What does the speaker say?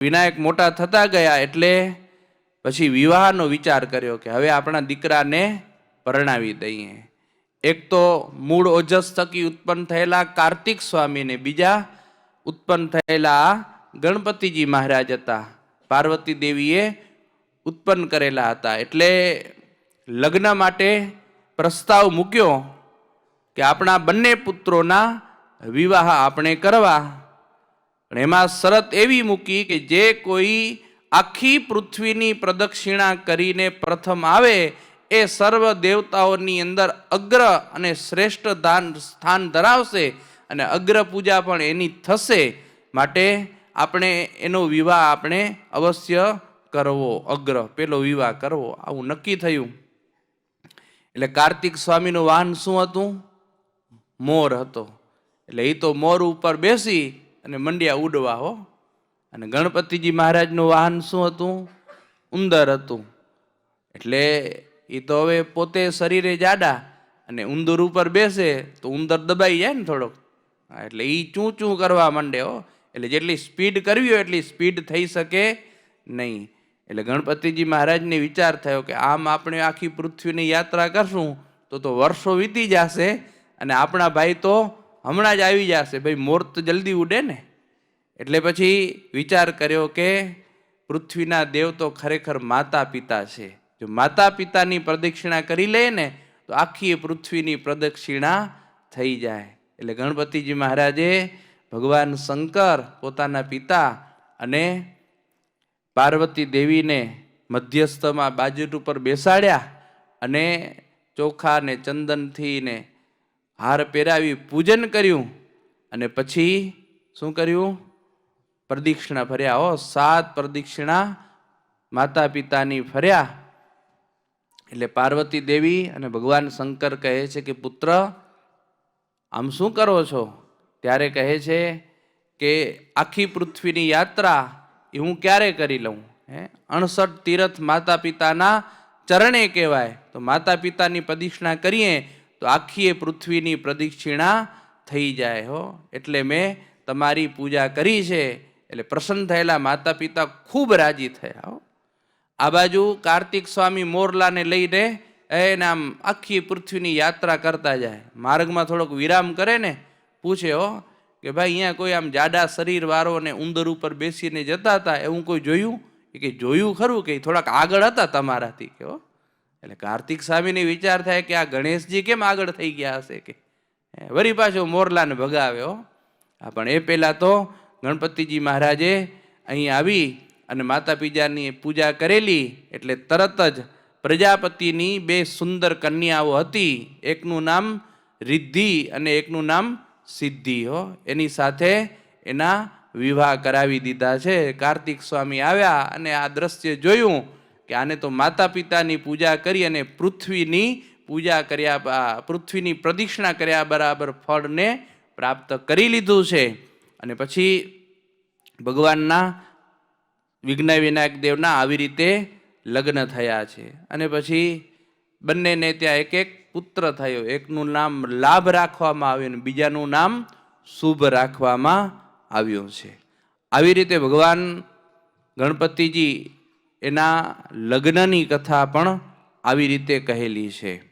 વિનાયક મોટા થતા ગયા એટલે પછી વિવાહનો વિચાર કર્યો કે હવે આપણા દીકરાને પરણાવી દઈએ. એક તો મૂળ ઓજસ થકી ઉત્પન્ન થયેલા કાર્તિક સ્વામીને બીજા ઉત્પન્ન થયેલા ગણપતિજી મહારાજ હતા. પાર્વતી દેવીએ ઉત્પન્ન કરેલા હતા. એટલે લગ્ન માટે પ્રસ્તાવ મૂક્યો કે આપણા બંને પુત્રોના વિવાહ આપણે કરવા. પણ એમાં શરત એવી મૂકી કે જે કોઈ આખી પૃથ્વીની પ્રદક્ષિણા કરીને પ્રથમ આવે, એ સર્વ દેવતાઓની અંદર અગ્ર અને શ્રેષ્ઠ દાન સ્થાન ધરાવશે અને અગ્ર પૂજા પણ એની થશે. માટે આપણે એનો વિવાહ આપણે અવશ્ય કરવો, અગ્ર, પેલો વિવાહ કરવો. આવું નક્કી થયું. એટલે કાર્તિક સ્વામીનું વાહન શું હતું? મોર હતો. એટલે એ તો મોર ઉપર બેસી અને મંડ્યા ઉડવા હો. અને ગણપતિજી મહારાજનું વાહન શું હતું? ઉંદર હતું. એટલે એ તો હવે પોતે શરીરે જાડા અને ઉંદર ઉપર બેસે તો ઉંદર દબાઈ જાય ને થોડોક. એટલે એ ચૂં ચૂં કરવા માંડે હો. એટલે જેટલી સ્પીડ કરવી હોય એટલી સ્પીડ થઈ શકે નહીં. એટલે ગણપતિજી મહારાજને વિચાર થયો કે આમ આપણે આખી પૃથ્વીની યાત્રા કરશું તો તો વર્ષો વીતી જશે અને આપણા ભાઈ તો હમણાં જ આવી જશે. ભાઈ મોર તો જલ્દી ઉડે ને. એટલે પછી વિચાર કર્યો કે પૃથ્વીના દેવ તો ખરેખર માતા પિતા છે. જો માતા પિતાની પ્રદક્ષિણા કરી લે ને, તો આખી પૃથ્વીની પ્રદક્ષિણા થઈ જાય. એટલે ગણપતિજી મહારાજે ભગવાન શંકર પોતાના પિતા અને પાર્વતી દેવીને મધ્યસ્થમાં બાજુટ ઉપર બેસાડ્યા અને ચોખા ને ચંદનથી ને હાર પહેરાવી પૂજન કર્યું અને પછી શું કર્યું? પ્રદક્ષિણા ફર્યા. હો, સાત પ્રદક્ષિણા માતા પિતાની ફર્યા. એટલે પાર્વતી દેવી અને ભગવાન શંકર કહે છે કે, પુત્ર, આમ શું કરો છો? ત્યારે કહે છે કે, આખી પૃથ્વીની યાત્રા એ હું ક્યારે કરી લઉં? હે? અણસઠ તીર્થ માતા પિતાના ચરણે કહેવાય. તો માતા પિતાની પ્રદક્ષિણા કરીએ તો આખી એ પૃથ્વીની પ્રદક્ષિણા થઈ જાય હો. એટલે મેં તમારી પૂજા કરી છે, એટલે પ્રસન્ન થયેલા માતા પિતા ખૂબ રાજી થયા હો. આ બાજુ કાર્તિક સ્વામી મોરલાને લઈને એને આમ આખી પૃથ્વીની યાત્રા કરતા જાય. માર્ગમાં થોડોક વિરામ કરે ને, પૂછે હો કે ભાઈ અહીંયા કોઈ આમ જાડા શરીરવાળો અને ઉંદર ઉપર બેસીને જતા હતા, એવું કોઈ જોયું? કે જોયું ખરું કે થોડાક આગળ હતા તમારાથી કે હો. એટલે કાર્તિક સ્વામીને વિચાર થાય કે આ ગણેશજી કેમ આગળ થઈ ગયા હશે કે? વરી પાછો મોરલાને ભગાવ્યો હા, પણ એ પહેલાં તો ગણપતિજી મહારાજે અહીં આવી અને માતા પિતાની પૂજા કરેલી એટલે તરત જ પ્રજાપતિની બે સુંદર કન્યાઓ હતી. એકનું નામ રિદ્ધિ અને એકનું નામ સિદ્ધિ, હો. એની સાથે એના વિવાહ કરાવી દીધા છે. કાર્તિક સ્વામી આવ્યા અને આ દ્રશ્ય જોયું કે આને તો માતા પિતાની પૂજા કરી અને પૃથ્વીની પૂજા કર્યા પૃથ્વીની પ્રદક્ષિણા કર્યા બરાબર ફળને પ્રાપ્ત કરી લીધું છે. અને પછી ભગવાનના વિઘ્ન વિનાયક દેવના આવી રીતે લગ્ન થયા છે. અને પછી બંનેને ત્યાં એક એક પુત્ર થયો. એકનું નામ લાભ રાખવામાં આવ્યું અને બીજાનું નામ શુભ રાખવામાં આવ્યું છે. આવી રીતે ભગવાન ગણપતિજી એના લગ્નની કથા પણ આવી રીતે કહેલી છે.